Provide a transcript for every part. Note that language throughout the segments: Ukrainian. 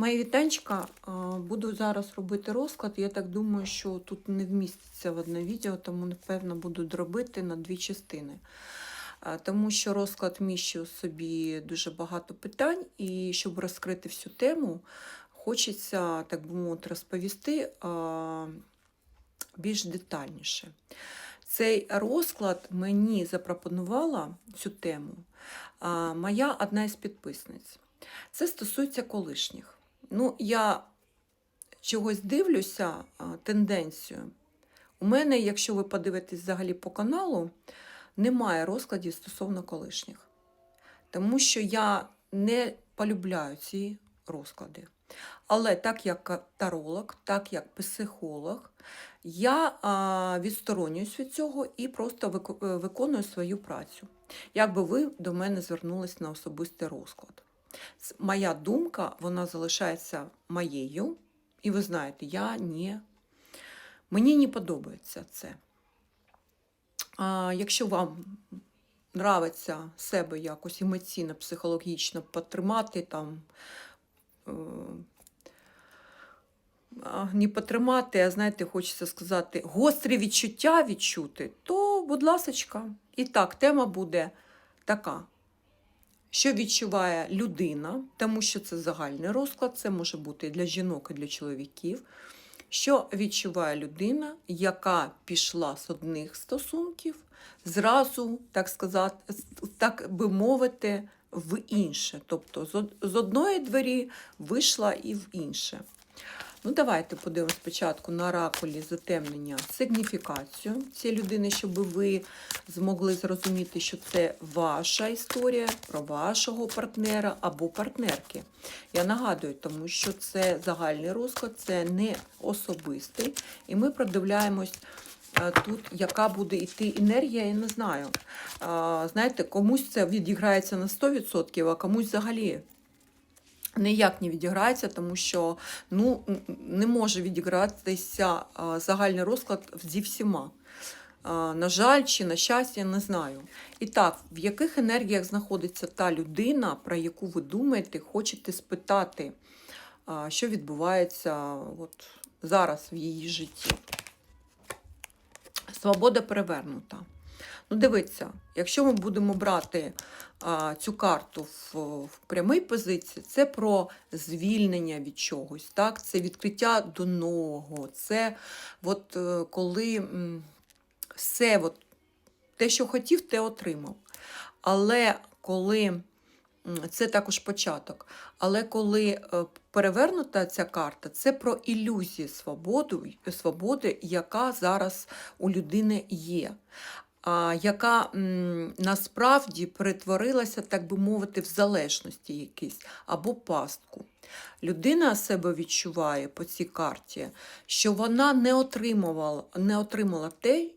Мої вітанчика, буду зараз робити розклад. Я так думаю, що тут не вміститься в одне відео, тому, напевно, буду робити на дві частини. Тому що розклад вміщує у собі дуже багато питань, і щоб розкрити всю тему, хочеться, так би мовити, розповісти більш детальніше. Цей розклад мені запропонувала цю тему моя одна із підписниць. Це стосується колишніх. Ну, я чогось дивлюся, тенденцію. У мене, якщо ви подивитесь взагалі по каналу, немає розкладів стосовно колишніх. Тому що я не полюбляю ці розклади. Але так як таролог, так як психолог, я відсторонююсь від цього і просто виконую свою працю. Якби ви до мене звернулись на особистий розклад. Моя думка, вона залишається моєю, і ви знаєте, я не, мені не подобається це. А, якщо вам нравиться себе якось емоційно, психологічно потримати, там, е, не потримати, а знаєте, хочеться сказати, гострі відчуття відчути, то, будь ласочка, і так, тема буде така. Що відчуває людина, тому що це загальний розклад, це може бути і для жінок, і для чоловіків. Що відчуває людина, яка пішла з одних стосунків, зразу, так сказати, так би мовити, в інше. Тобто з од- одної двері вийшла і в інше. Ну, давайте подивимось спочатку на оракулі затемнення сигніфікацію цієї людини, щоб ви змогли зрозуміти, що це ваша історія про вашого партнера або партнерки. Я нагадую, тому що це загальний розклад, це не особистий. І ми продивляємось е, тут, яка буде йти енергія, я не знаю. Знаєте, комусь це відіграється на 100%, а комусь взагалі ніяк не відіграється, тому що ну, не може відігратися загальний розклад зі всіма. На жаль, чи на щастя, не знаю. І так, в яких енергіях знаходиться та людина, про яку ви думаєте, хочете спитати, що відбувається от зараз в її житті? Свобода перевернута. Ну, дивіться, якщо ми будемо брати а, цю карту в, в прямій позиції, це про звільнення від чогось, так? це відкриття до нового, це от, е, коли все, от, те, що хотів, те отримав. Але коли це також початок. Але коли е, перевернута ця карта, це про ілюзію свободу, свободи, яка зараз у людини є. Яка насправді перетворилася, так би мовити, в залежності якісь або пастку. Людина себе відчуває по цій карті, що вона не отримувала, не отримала те,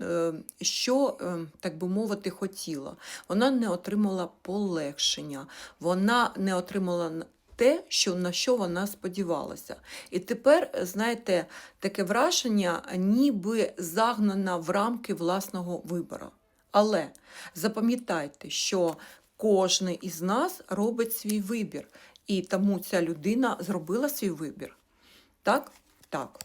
е, що, е, так би мовити, хотіла. Вона не отримала полегшення, вона не отримала те, що, на що вона сподівалася. І тепер, знаєте, таке враження, ніби загнана в рамки власного вибору. Але запам'ятайте, що кожен із нас робить свій вибір, і тому ця людина зробила свій вибір. Так? Так.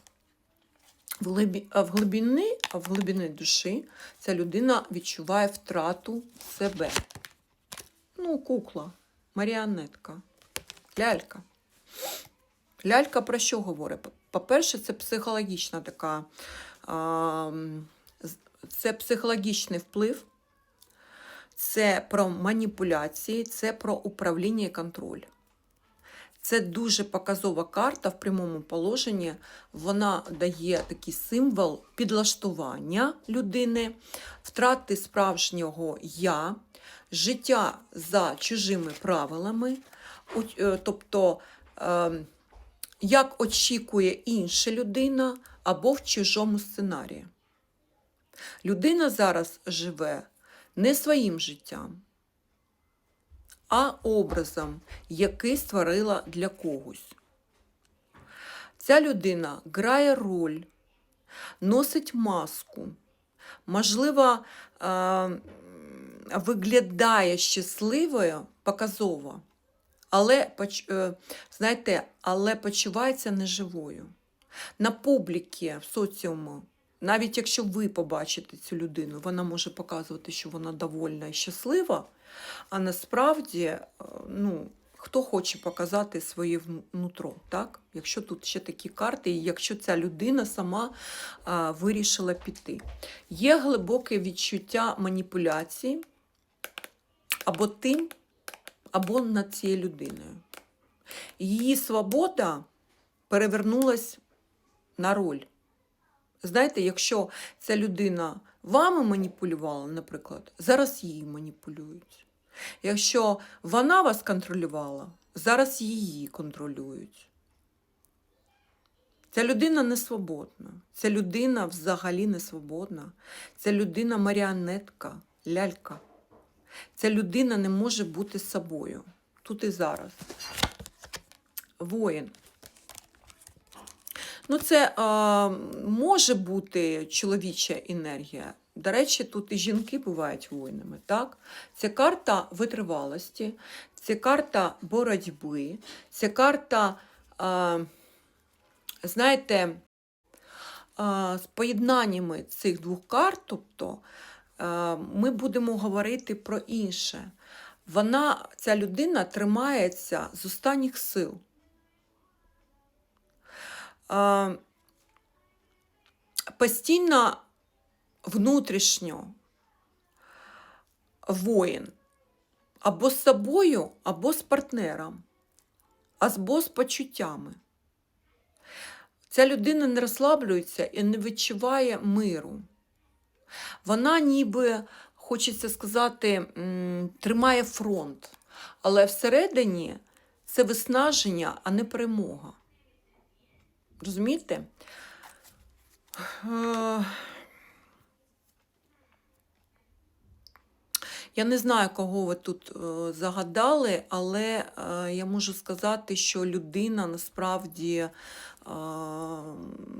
В, глибини, в глибини душі ця людина відчуває втрату себе. Ну, кукла, маріонетка, лялька. Лялька про що говорить? По- По-перше, це психологічна така, це психологічний вплив, це про маніпуляції, це про управління і контроль. Це дуже показова карта в прямому положенні. Вона дає такий символ підлаштування людини, втрати справжнього я, життя за чужими правилами, е, тобто е, як очікує інша людина або в чужому сценарії. Людина зараз живе не своїм життям, а образом, який створила для когось. Ця людина грає роль, носить маску, можливо, е, виглядає щасливою показово, але, е, знаєте, але почувається неживою. На публіки в соціуму, навіть якщо ви побачите цю людину, вона може показувати, що вона довольна і щаслива, а насправді, е, ну, хто хоче показати своє нутро, так? Якщо тут ще такі карти, і якщо ця людина сама а, вирішила піти. Є глибоке відчуття маніпуляції або тим, або над цією людиною. Її свобода перевернулась на роль. Знаєте, якщо ця людина вами маніпулювала, наприклад, зараз її маніпулюють. Якщо вона вас контролювала, зараз її контролюють. Ця людина не свободна. Ця людина взагалі не свободна. Ця людина маріонетка, лялька. Ця людина не може бути собою. Тут і зараз. Воїн. Ну, це а, може бути чоловіча енергія. До речі, тут і жінки бувають воїнами. Так? Це карта витривалості, це карта боротьби, це карта, а, знаєте, а, з поєднаннями цих двох карт, тобто ми будемо говорити про інше. Вона, ця людина тримається з останніх сил. А, постійно внутрішньо воїн або з собою, або з партнером, або з почуттями. Ця людина не розслаблюється і не відчуває миру. Вона ніби, хочеться сказати, тримає фронт, але всередині це виснаження, а не перемога. Розумієте? Е, Я не знаю, кого ви тут е, загадали, але е, я можу сказати, що людина насправді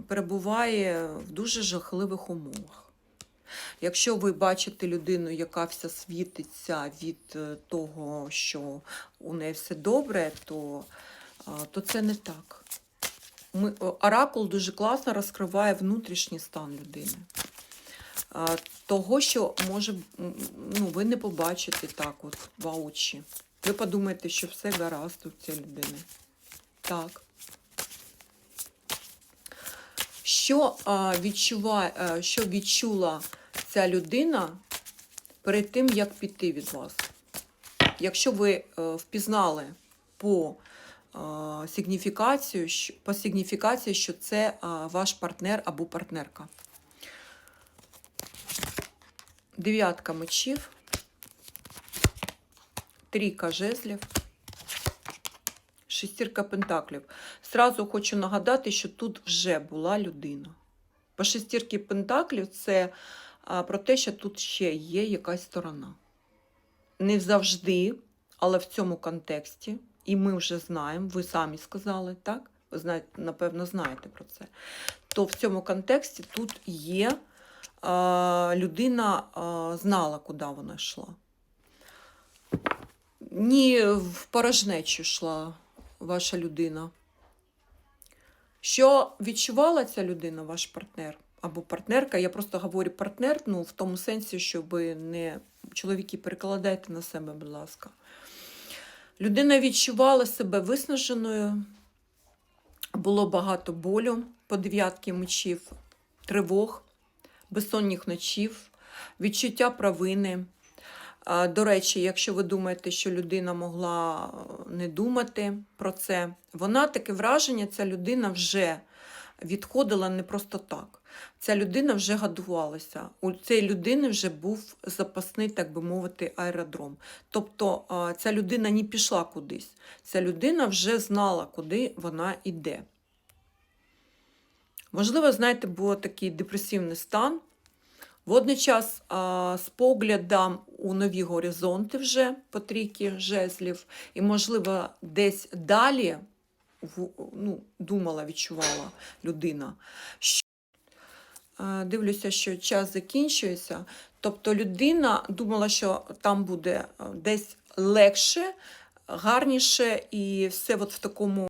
перебуває в дуже жахливих умовах. Якщо ви бачите людину, яка вся світиться від е, того, що у неї все добре, то, е, то це не так. Ми, оракул дуже класно розкриває внутрішній стан людини. Того, що може, ну, ви не побачите так от в очі. Ви подумаєте, що все гаразд у цієї людини. Так. Що, а, відчуває, а, що відчула ця людина перед тим, як піти від вас? Якщо ви е, впізнали по е, сигніфікацію, по сигніфікації, що це е, ваш партнер або партнерка. Дев'ятка мечів, трійка жезлів, шестірка пентаклів. Сразу хочу нагадати, що тут вже була людина. По шестірки пентаклів це про те, що тут ще є якась сторона. Не завжди, але в цьому контексті, і ми вже знаємо, ви самі сказали, так? Ви знаєте, напевно, знаєте про це. То в цьому контексті тут є людина знала, куди вона йшла. Ні, в порожнечу йшла ваша людина. Що відчувала ця людина, ваш партнер або партнерка? Я просто говорю партнер, ну в тому сенсі, щоб не чоловіки перекладайте на себе, будь ласка. Людина відчувала себе виснаженою, було багато болю по дев'ятки мечів, тривог, безсонних ночів, відчуття провини. До речі, якщо ви думаєте, що людина могла е, не думати про це, вона таке враження, ця людина вже відходила не просто так. Ця людина вже годувалася. У цієї людини вже був запасний, так би мовити, аеродром. Тобто ця людина не пішла кудись. Ця людина вже знала, куди вона йде. Можливо, знаєте, був такий депресивний стан. Водночас з поглядом у нові горизонти вже по трійки жезлів, і, можливо, десь далі ну, думала, відчувала людина. Е, дивлюся, що час закінчується. Тобто людина думала, що там буде е, десь легше, гарніше і все от в такому